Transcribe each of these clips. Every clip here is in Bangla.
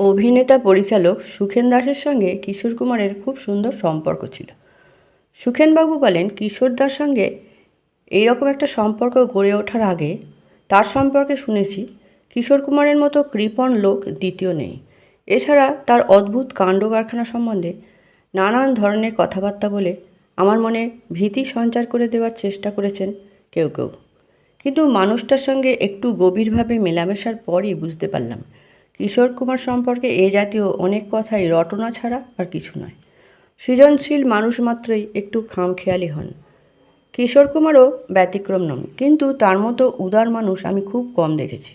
অভিনেতা পরিচালক সুখেন দাসের সঙ্গে কিশোর কুমারের খুব সুন্দর সম্পর্ক ছিল। সুখেনবাবু বলেন, কিশোর দার সঙ্গে এইরকম একটা সম্পর্ক গড়ে ওঠার আগে তার সম্পর্কে শুনেছি, কিশোর কুমারের মতো কৃপণ লোক দ্বিতীয় নেই। এছাড়া তার অদ্ভুত কাণ্ড কারখানা সম্বন্ধে নানান ধরনের কথাবার্তা বলে আমার মনে ভীতি সঞ্চার করে দেওয়ার চেষ্টা করেছেন কেউ কেউ। কিন্তু মানুষটার সঙ্গে একটু গভীরভাবে মেলামেশার পরই বুঝতে পারলাম কিশোর কুমার সম্পর্কে এ জাতীয় অনেক কথাই রটনা ছাড়া আর কিছু নয়। সৃজনশীল মানুষ মাত্রই একটু খামখেয়ালি হন। কিশোর কুমারও ব্যতিক্রম নন, কিন্তু তার মতো উদার মানুষ আমি খুব কম দেখেছি।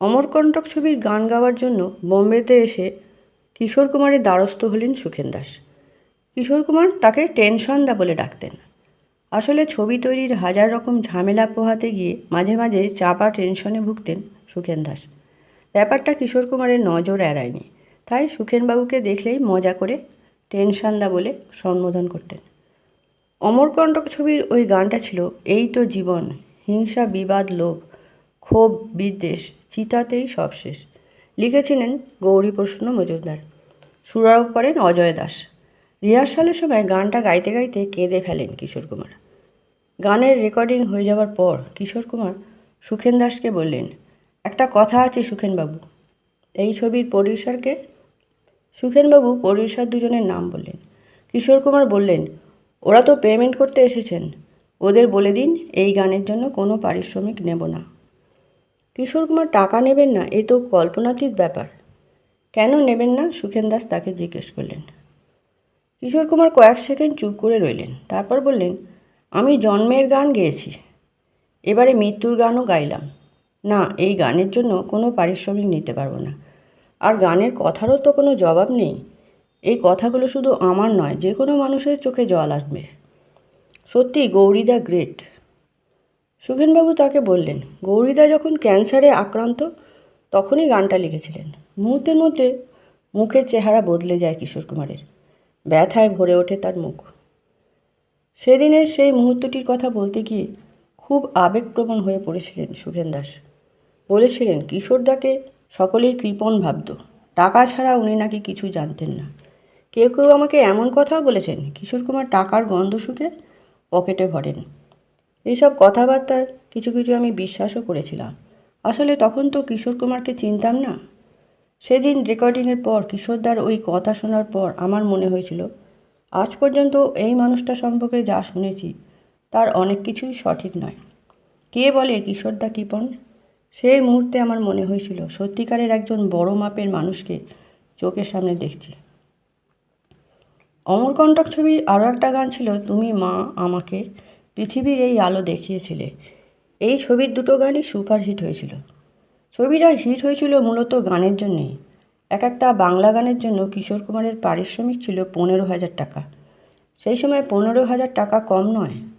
অমরকণ্টক ছবির গান গাওয়ার জন্য বোম্বেতে এসে কিশোর কুমারের দ্বারস্থ হলেন সুখেন দাস। কিশোর কুমার তাকে টেনশন দা বলে ডাকতেন। আসলে ছবি তৈরির হাজার রকম ঝামেলা পোহাতে গিয়ে মাঝে মাঝে চাপা টেনশনে ভুগতেন সুখেন দাস। ব্যাপারটা কিশোর কুমারের নজর এড়ায়নি। তাই সুখেনবাবুকে দেখলেই মজা করে টেনশনদা বলে সম্বোধন করতেন। অমরকণ্টক ছবির ওই গানটা ছিল, এই তো জীবন, হিংসা, বিবাদ, লোভ, ক্ষোভ, বিদ্বেষ, চিতাতেই সব শেষ। লিখেছিলেন গৌরীপ্রসন্ন মজুমদার। সুরারোপ করেন অজয় দাস। রিহার্সালের সময় গানটা গাইতে গাইতে কেঁদে ফেলেন কিশোর কুমার। গানের রেকর্ডিং হয়ে যাওয়ার পর কিশোর কুমার সুখেন দাসকে বললেন একটা কথা আছে সুখেনবাবু। এই ছবির প্রডিউসারকে সুখেনবাবু প্রডিউসার দুজনের নাম বললেন। কিশোর কুমার বললেন, ওরা তো পেমেন্ট করতে এসেছেন। ওদের বলে দিন, এই গানের জন্য কোনো পারিশ্রমিক নেব না। কিশোর কুমার, টাকা নেবেন না, এ তো কল্পনাতীত ব্যাপার। কেন নেবেন না? সুখেন দাস তাকে জিজ্ঞেস করলেন। কিশোর কুমার কয়েক সেকেন্ড চুপ করে রইলেন, তারপর বললেন, আমি জন্মের গান গেয়েছি। এবারে মৃত্যুর গানও গাইলাম। না, এই গানের জন্য কোনো পারিশ্রমিক নিতে পারব না। আর গানের কথারও তো কোনো জবাব নেই। এই কথাগুলো শুধু আমার নয় যে কোনো মানুষের চোখে জল আসবে। সত্যি, গৌরীদা গ্রেট সুখেনবাবু তাকে বললেন, গৌরীদা যখন ক্যান্সারে আক্রান্ত, তখনই গানটা লিখেছিলেন। মুহূর্তের মধ্যে মুখের চেহারা বদলে যায় কিশোর কুমারের। ব্যথায় ভরে ওঠে তার মুখ। সেদিনের সেই মুহূর্তটির কথা বলতে গিয়ে খুব আবেগপ্রবণ হয়ে পড়েছিলেন সুখেন দাস। বলেছিলেন কিশোরদাকে সকলেই কৃপণ ভাবত। টাকা ছাড়া উনি নাকি কিছু জানতেন না। কেউ কেউ আমাকে এমন কথাও বলেছেন, কিশোর কুমার টাকার গন্ধ শুকে পকেটে ভরেন। এইসব কথাবার্তার কিছু কিছু আমি বিশ্বাসও করেছিলাম। আসলে তখন তো কিশোর কুমারকে চিনতাম না। সেদিন রেকর্ডিংয়ের পর কিশোরদার ওই কথা শোনার পর আমার মনে হয়েছিল, আজ পর্যন্ত এই মানুষটা সম্পর্কে যা শুনেছি, তার অনেক কিছুই সঠিক নয়। কে বলে কিশোরদা কৃপণ? সেই মুহূর্তে আমার মনে হয়েছিল, সত্যিকারের একজন বড় মাপের মানুষকে চোখের সামনে দেখছি। অমরকণ্টক ছবির আরও একটা গান ছিল, তুমি মা আমাকে পৃথিবীর এই আলো দেখিয়েছিলে। এই ছবির দুটো গানই সুপারহিট হয়েছিল। ছবিটা হিট হয়েছিল মূলত গানের জন্যেই। এক একটা বাংলা গানের জন্য কিশোর কুমারের পারিশ্রমিক ছিল পনেরো হাজার টাকা। সেই সময় পনেরো হাজার টাকা কম নয়।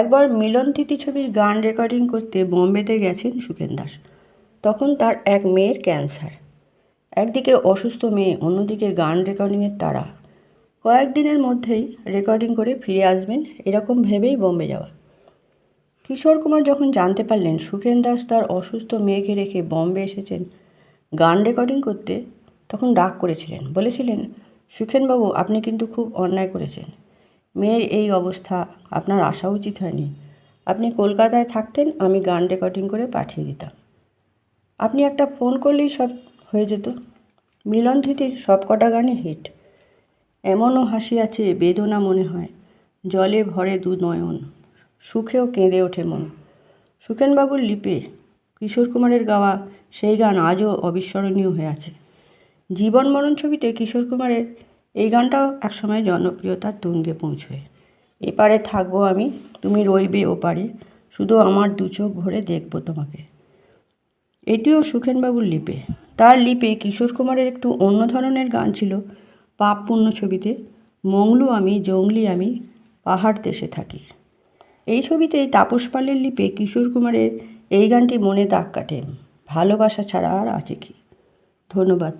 একবার মিলন তিথি ছবির গান রেকর্ডিং করতে বোম্বেতে গেছেন সুখেন দাস। তখন তার এক মেয়ের ক্যান্সার। একদিকে অসুস্থ মেয়ে, অন্যদিকে গান রেকর্ডিংয়ের তারা। কয়েকদিনের মধ্যেই রেকর্ডিং করে ফিরে আসবেন এরকম ভেবেই বোম্বে যাওয়া। কিশোর কুমার যখন জানতে পারলেন সুখেন দাস তার অসুস্থ মেয়েকে রেখে বম্বে এসেছেন গান রেকর্ডিং করতে, তখন ডাক করেছিলেন। বলেছিলেন, সুখেনবাবু, আপনি কিন্তু খুব অন্যায় করেছেন। মেয়ের এই অবস্থা আপনার আসা উচিত হয়নি। আপনি কলকাতায় থাকতেন, আমি গান রেকর্ডিং করে পাঠিয়ে দিতাম। আপনি একটা ফোন করলেই সব হয়ে যেত। মিলন থিতির সব কটা গানে হিট। এমনও হাসি আছে, বেদনা মনে হয়। জলে ভরে দু নয়ন, সুখেও কেঁদে ওঠে মন। সুখেনবাবুর লিপে কিশোর কুমারের গাওয়া সেই গান আজও অবিস্মরণীয় হয়ে আছে। জীবন মরণ ছবিতে কিশোর কুমারের এই গানটাও একসময় জনপ্রিয়তার তুঙ্গে পৌঁছয়। এপারে থাকব আমি, তুমি রইবে ওপারে, শুধু আমার দু চোখ ভরে দেখব তোমাকে। এটিও সুখেনবাবুর লিপে। তার লিপে কিশোর কুমারের একটু অন্য ধরনের গান ছিল। পাপ পুণ্য ছবিতে, মংলু আমি জঙ্গলি আমি, পাহাড় দেশে থাকি। এই ছবিতে তাপস পালের লিপে কিশোর কুমারের এই গানটি মনে দাগ কাটে। ভালোবাসা ছাড়া আর আছে কি? ধন্যবাদ।